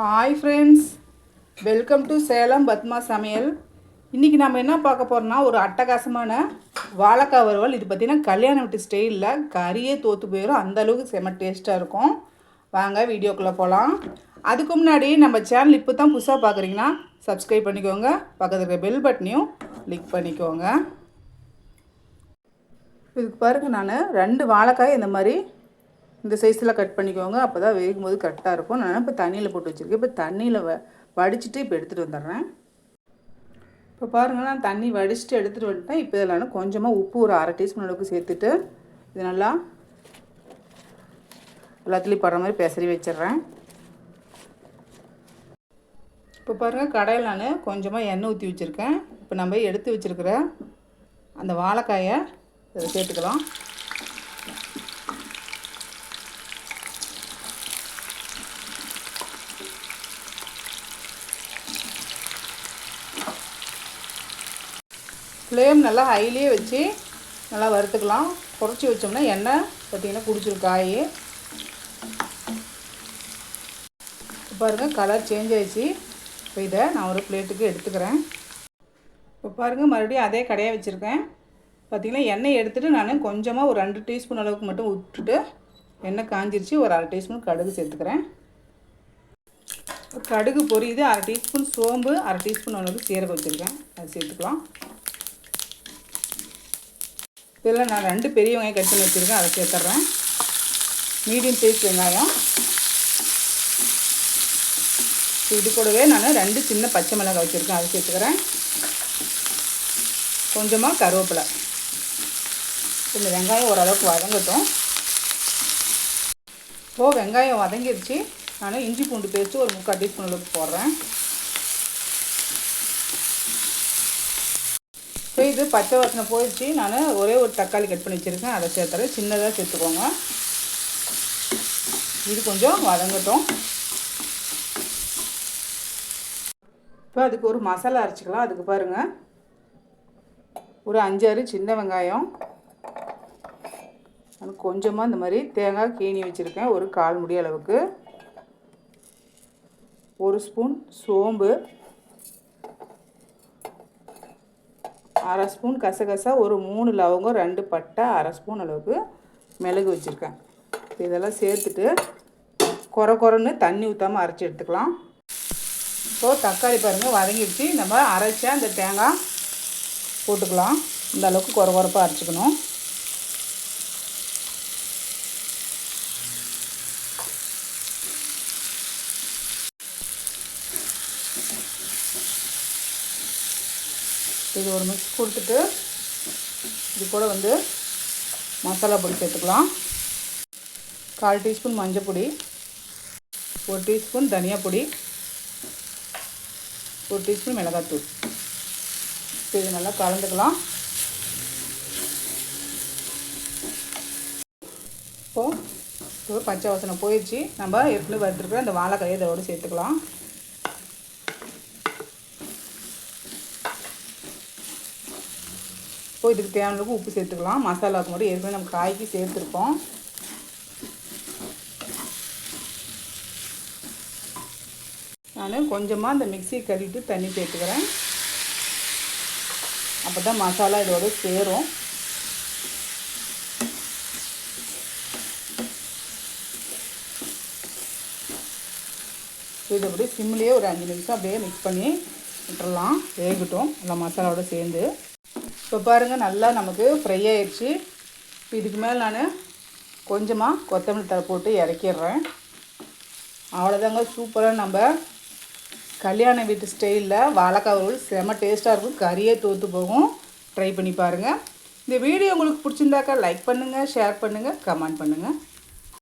Hi friends welcome to Salem Padma சமையல் இன்றைக்கி நம்ம என்ன பார்க்க போகிறோம்னா ஒரு அட்டகாசமான வாழைக்காய் வறுவல். இது பார்த்திங்கன்னா கல்யாண வீட்டு ஸ்டைலில் கறியே தோற்று போயிடும் அந்தளவுக்கு செம டேஸ்ட்டாக இருக்கும். வாங்க வீடியோக்குள்ளே போகலாம் அதுக்கு முன்னாடி நம்ம சேனல் இப்போ தான் புதுசாக பார்க்குறீங்கன்னா சப்ஸ்கிரைப் பண்ணிக்கோங்க. பக்கத்தில் இருக்க பெல் பட்டனையும் கிளிக் பண்ணிக்கோங்க. இதுக்கு பாருங்கள் நான் ரெண்டு வாழைக்காய் இந்த மாதிரி இந்த சைஸில் கட் பண்ணிக்கோங்க. அப்போ தான் வேகும்போது கரெக்டாக இருக்கும். நான் இப்போ தண்ணியில் போட்டு வச்சுருக்கேன். இப்போ தண்ணியில் வ வடிச்சிட்டு இப்போ எடுத்துகிட்டு வந்துடுறேன். இப்போ பாருங்கள் நான் தண்ணி வடிச்சிட்டு எடுத்துகிட்டு வந்துட்டேன். இப்போ இதில் நான் கொஞ்சமாக உப்பு ஒரு அரை டீஸ்பூன் அளவுக்கு சேர்த்துட்டு இது நல்லா எல்லாத்துலேயும் படுற மாதிரி பெசரி வச்சிடுறேன். இப்போ பாருங்கள் கடையில் நான் கொஞ்சமாக எண்ணெய் ஊற்றி வச்சுருக்கேன். இப்போ நம்ம எடுத்து வச்சுருக்கிற அந்த வாழைக்காயை இதை சேர்த்துக்கலாம். ஃப்ளேம் நல்லா ஹைலேயே வச்சு நல்லா வறுத்துக்கலாம். குறைச்சி வச்சோம்னா எண்ணெய் பார்த்திங்கன்னா குடிச்சிரும் காய். பாருங்கள் கலர் சேஞ்ச் ஆயிடுச்சு. இப்போ இதை நான் ஒரு பிளேட்டுக்கு எடுத்துக்கிறேன். இப்போ பாருங்கள் மறுபடியும் அதே கடையாக வச்சுருக்கேன். பார்த்திங்கன்னா எண்ணெய் எடுத்துகிட்டு நான் கொஞ்சமாக ஒரு ரெண்டு டீஸ்பூன் அளவுக்கு மட்டும் விட்டுட்டு எண்ணெய் காஞ்சிருச்சு ஒரு அரை டீஸ்பூன் கடுகு சேர்த்துக்கிறேன். கடுகு பொரியுது அரை டீஸ்பூன் சோம்பு அரை டீஸ்பூன் அளவுக்கு சீரகம் வச்சுருக்கேன். அது சேர்த்துக்கலாம். இதெல்லாம் நான் ரெண்டு பெரிய வெங்காயம் கட் பண்ணி வச்சுருக்கேன். அதை சேர்த்துட்றேன். மீடியம் சைஸ் வெங்காயம். இது கூடவே நான் ரெண்டு சின்ன பச்சை மிளகாய் வச்சுருக்கேன். அதை சேர்த்துக்கிறேன். கொஞ்சமாக கருவேப்பிலை. இந்த வெங்காயம் ஓரளவுக்கு வதங்கட்டும். இப்போது வெங்காயம் வதங்கிடுச்சு நான் இஞ்சி பூண்டு பேஸ்ட்டு ஒரு முக்கால் டீஸ்பூன் அளவுக்கு போடுறேன். இது பச்சை வாசனை போயிடுச்சு. நான் ஒரே ஒரு தக்காளி கட் பண்ணி வச்சுருக்கேன். அதை சேர்த்துறேன். சின்னதாக சேர்த்துக்கோங்க. இது கொஞ்சம் வதங்கட்டும். இப்போ அதுக்கு ஒரு மசாலா அரைச்சிக்கலாம். அதுக்கு பாருங்கள் ஒரு அஞ்சாறு சின்ன வெங்காயம். அது கொஞ்சமாக இந்த மாதிரி தேங்காய் கீணி வச்சுருக்கேன். ஒரு கால் முடி அளவுக்கு. ஒரு ஸ்பூன் சோம்பு. அரை ஸ்பூன் கசகசா ஒரு மூணு லவங்கம் ரெண்டு பட்டை அரை ஸ்பூன் அளவுக்கு மிளகு வச்சுருக்கேன். இதெல்லாம் சேர்த்துட்டு குறை குறைன்னு தண்ணி ஊற்றாமல் அரைச்சி எடுத்துக்கலாம். இப்போது தக்காளி பாருங்கள் வதங்கிடுச்சு. நம்ம அரைச்ச அந்த தேங்காய் போட்டுக்கலாம். இந்த அளவுக்கு குறை குறைப்பாக அரைச்சிக்கணும். இது ஒரு மிக்ஸ் கொடுத்துட்டு இது கூட வந்து மசாலா பொடி சேர்த்துக்கலாம். கால் டீஸ்பூன் மஞ்சள் பொடி ஒரு டீஸ்பூன் தனியா பொடி ஒரு டீஸ்பூன் மிளகாத்தூள் இப்போ இது நல்லா கலந்துக்கலாம். இப்போது பச்சை வாசனை போயிடுச்சு. நம்ம ஏற்கனவே வறுத்துருக்குற அந்த வாழைக்காயை இதோடு சேர்த்துக்கலாம். ஸோ இதுக்கு தேவையான அளவுக்கு உப்பு சேர்த்துக்கலாம். மசாலாவுக்கு மட்டும் ஏற்கனவே நம்ம காய்க்கு சேர்த்துருக்கோம். நான் கொஞ்சமாக அந்த மிக்சியை கழுவிட்டு தண்ணி சேர்த்துக்கிறேன். அப்போ தான் மசாலா இதோட சேரும். இதை அப்படியே சிம்லேயே ஒரு அஞ்சு நிமிஷம் அப்படியே மிக்ஸ் பண்ணி விட்டுறலாம். வேகட்டும். நல்லா மசாலாவோட சேர்ந்து. இப்போ பாருங்கள் நல்லா நமக்கு ஃப்ரை ஆயிடுச்சு இப்போ இதுக்கு மேலே நான் கொஞ்சமாக கொத்தமல்லி தழை போட்டு இறக்கிடுறேன். அவ்வளோதாங்க சூப்பராக நம்ம கல்யாண வீட்டு ஸ்டைலில் வாழைக்காய் ரோல் செம டேஸ்ட்டாக இருக்கும். கறியே தோற்று போகும். ட்ரை பண்ணி பாருங்கள் இந்த வீடியோ உங்களுக்கு பிடிச்சிருந்தாக்கா லைக் பண்ணுங்கள் ஷேர் பண்ணுங்கள் கமெண்ட் பண்ணுங்கள்